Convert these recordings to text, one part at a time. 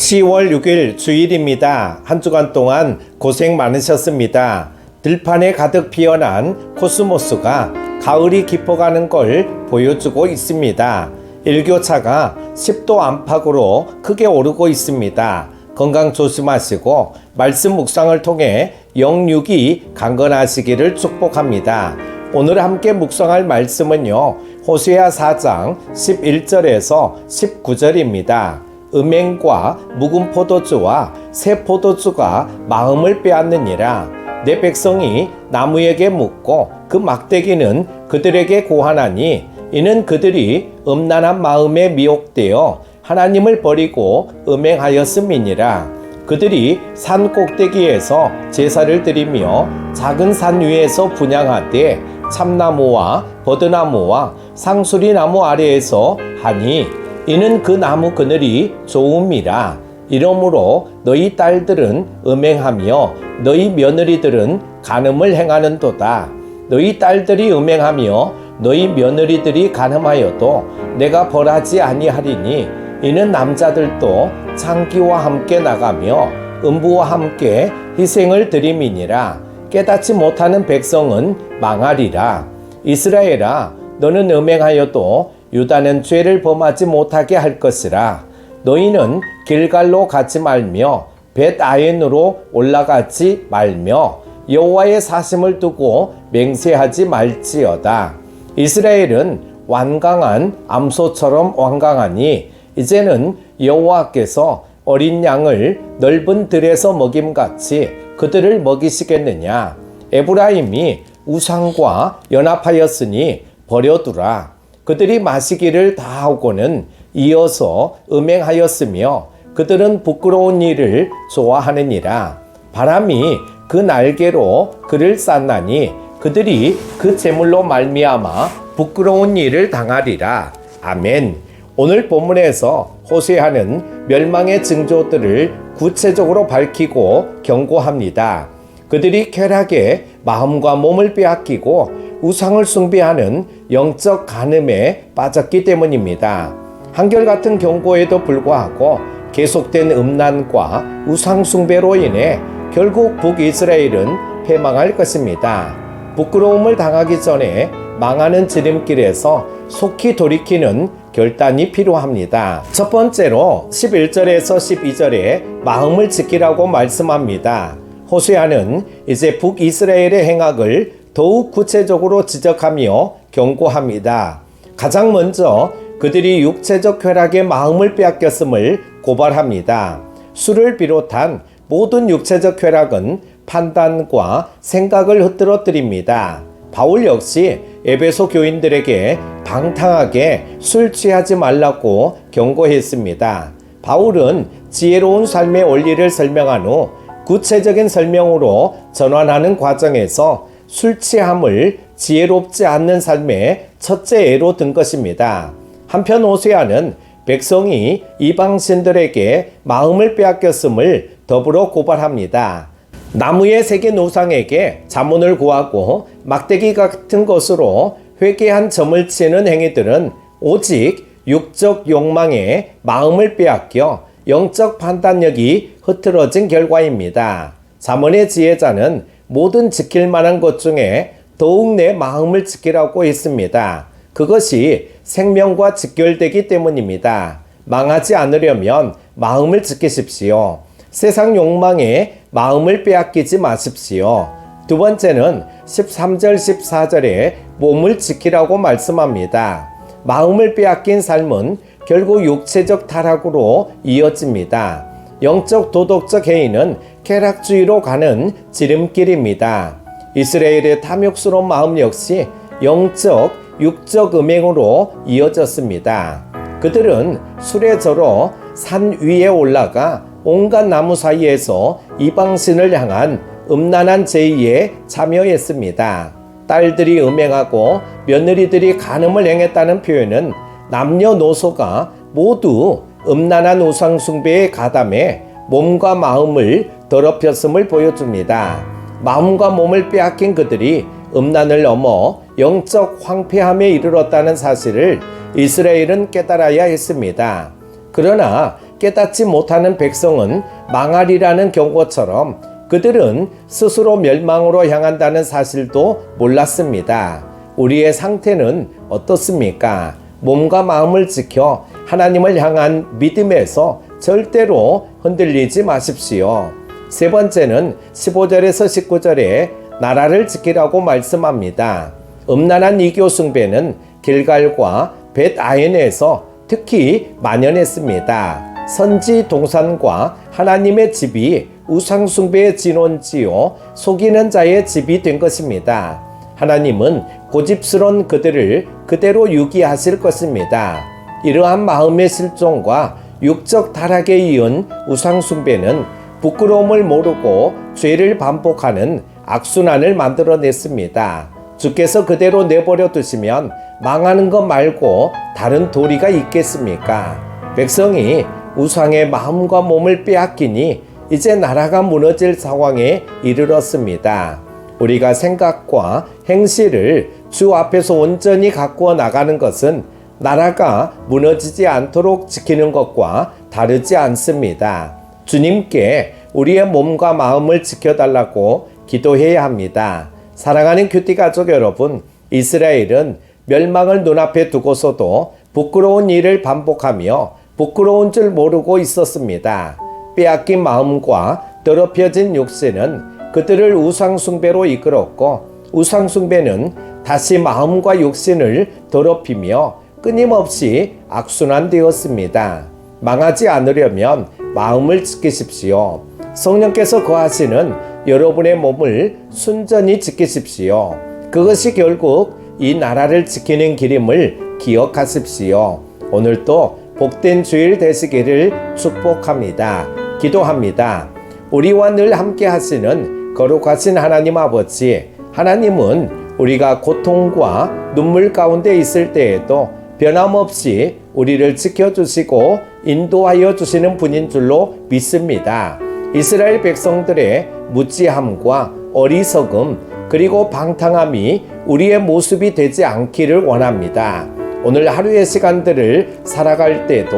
10월 6일 주일입니다. 한 주간 동안 고생 많으셨습니다. 들판에 가득 피어난 코스모스가 가을이 깊어가는 걸 보여주고 있습니다. 일교차가 10도 안팎으로 크게 오르고 있습니다. 건강 조심하시고 말씀 묵상을 통해 영육이 강건하시기를 축복합니다. 오늘 함께 묵상할 말씀은요. 호세아 4장 11절에서 19절입니다. 음행과 묵은 포도주와 새 포도주가 마음을 빼앗느니라. 내 백성이 나무에게 묻고 그 막대기는 그들에게 고하나니 이는 그들이 음란한 마음에 미혹되어 하나님을 버리고 음행하였음이니라. 그들이 산 꼭대기에서 제사를 드리며 작은 산 위에서 분양하되 참나무와 버드나무와 상수리나무 아래에서 하니 이는 그 나무 그늘이 좋음이라. 이러므로 너희 딸들은 음행하며 너희 며느리들은 간음을 행하는도다. 너희 딸들이 음행하며 너희 며느리들이 간음하여도 내가 벌하지 아니하리니 이는 남자들도 창기와 함께 나가며 음부와 함께 희생을 드림이니라. 깨닫지 못하는 백성은 망하리라. 이스라엘아 너는 음행하여도 유다는 죄를 범하지 못하게 할 것이라. 너희는 길갈로 가지 말며 벳아엔으로 올라가지 말며 여호와의 사심을 두고 맹세하지 말지어다. 이스라엘은 완강한 암소처럼 완강하니 이제는 여호와께서 어린 양을 넓은 들에서 먹임같이 그들을 먹이시겠느냐? 에브라임이 우상과 연합하였으니 버려두라 그들이 마시기를 다 하고는 이어서 음행하였으며 그들은 부끄러운 일을 좋아하느니라. 바람이 그 날개로 그를 쌌나니 그들이 그 제물로 말미암아 부끄러운 일을 당하리라. 아멘. 오늘 본문에서 호세아는 멸망의 징조들을 구체적으로 밝히고 경고합니다. 그들이 쾌락에 마음과 몸을 빼앗기고 우상을 숭배하는 영적 간음에 빠졌기 때문입니다. 한결같은 경고에도 불구하고 계속된 음란과 우상 숭배로 인해 결국 북이스라엘은 패망할 것입니다. 부끄러움을 당하기 전에 망하는 지름길에서 속히 돌이키는 결단이 필요합니다. 첫 번째로 11절에서 12절에 마음을 지키라고 말씀합니다. 호세아는 이제 북이스라엘의 행악을 더욱 구체적으로 지적하며 경고합니다. 가장 먼저 그들이 육체적 쾌락에 마음을 빼앗겼음을 고발합니다. 술을 비롯한 모든 육체적 쾌락은 판단과 생각을 흐트러뜨립니다. 바울 역시 에베소 교인들에게 방탕하게 술 취하지 말라고 경고했습니다. 바울은 지혜로운 삶의 원리를 설명한 후 구체적인 설명으로 전환하는 과정에서 술 취함을 지혜롭지 않는 삶의 첫째 예로 든 것입니다. 한편 오세아는 백성이 이방신들에게 마음을 빼앗겼음을 더불어 고발합니다. 나무의 세계 노상에게 자문을 구하고 막대기 같은 것으로 회개한 점을 치는 행위들은 오직 육적 욕망에 마음을 빼앗겨 영적 판단력이 흐트러진 결과입니다. 자문의 지혜자는 모든 지킬 만한 것 중에 더욱 내 마음을 지키라고 했습니다. 그것이 생명과 직결되기 때문입니다. 망하지 않으려면 마음을 지키십시오. 세상 욕망에 마음을 빼앗기지 마십시오. 두 번째는 13절 14절에 몸을 지키라고 말씀합니다. 마음을 빼앗긴 삶은 결국 육체적 타락으로 이어집니다. 영적 도덕적 해인은 쾌락주의로 가는 지름길입니다. 이스라엘의 탐욕스러운 마음 역시 영적, 육적 음행으로 이어졌습니다. 그들은 술에 절어 산 위에 올라가 온갖 나무 사이에서 이방신을 향한 음란한 제의에 참여했습니다. 딸들이 음행하고 며느리들이 간음을 행했다는 표현은 남녀노소가 모두 음란한 우상숭배에 가담해 몸과 마음을 더럽혔음을 보여줍니다. 마음과 몸을 빼앗긴 그들이 음란을 넘어 영적 황폐함에 이르렀다는 사실을 이스라엘은 깨달아야 했습니다. 그러나 깨닫지 못하는 백성은 망하리라는 경고처럼 그들은 스스로 멸망으로 향한다는 사실도 몰랐습니다. 우리의 상태는 어떻습니까? 몸과 마음을 지켜 하나님을 향한 믿음에서 절대로 흔들리지 마십시오. 세 번째는 15절에서 19절에 나라를 지키라고 말씀합니다. 음란한 이교 숭배는 길갈과 벳아연에서 특히 만연했습니다. 선지 동산과 하나님의 집이 우상 숭배의 진원지요 속이는 자의 집이 된 것입니다. 하나님은 고집스러운 그들을 그대로 유기하실 것입니다. 이러한 마음의 실종과 육적 타락에 이은 우상 숭배는 부끄러움을 모르고 죄를 반복하는 악순환을 만들어냈습니다. 주께서 그대로 내버려 두시면 망하는 것 말고 다른 도리가 있겠습니까? 백성이 우상의 마음과 몸을 빼앗기니 이제 나라가 무너질 상황에 이르렀습니다. 우리가 생각과 행실을 주 앞에서 온전히 가꾸어 나가는 것은 나라가 무너지지 않도록 지키는 것과 다르지 않습니다. 주님께 우리의 몸과 마음을 지켜달라고 기도해야 합니다. 사랑하는 큐티 가족 여러분, 이스라엘은 멸망을 눈앞에 두고서도 부끄러운 일을 반복하며 부끄러운 줄 모르고 있었습니다. 빼앗긴 마음과 더럽혀진 육신은 그들을 우상숭배로 이끌었고 우상숭배는 다시 마음과 육신을 더럽히며 끊임없이 악순환되었습니다. 망하지 않으려면 마음을 지키십시오. 성령께서 거하시는 여러분의 몸을 순전히 지키십시오. 그것이 결국 이 나라를 지키는 길임을 기억하십시오. 오늘도 복된 주일 되시기를 축복합니다. 기도합니다. 우리와 늘 함께 하시는 거룩하신 하나님 아버지, 하나님은 우리가 고통과 눈물 가운데 있을 때에도 변함없이 우리를 지켜주시고 인도하여 주시는 분인 줄로 믿습니다. 이스라엘 백성들의 무지함과 어리석음 그리고 방탕함이 우리의 모습이 되지 않기를 원합니다. 오늘 하루의 시간들을 살아갈 때도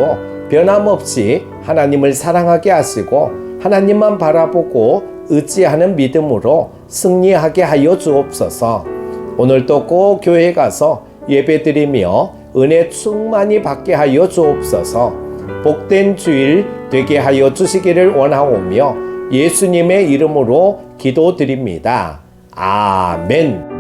변함없이 하나님을 사랑하게 하시고 하나님만 바라보고 의지하는 믿음으로 승리하게 하여 주옵소서. 오늘도 꼭 교회에 가서 예배드리며 은혜 충만히 받게 하여 주옵소서. 복된 주일 되게 하여 주시기를 원하오며 예수님의 이름으로 기도드립니다. 아멘.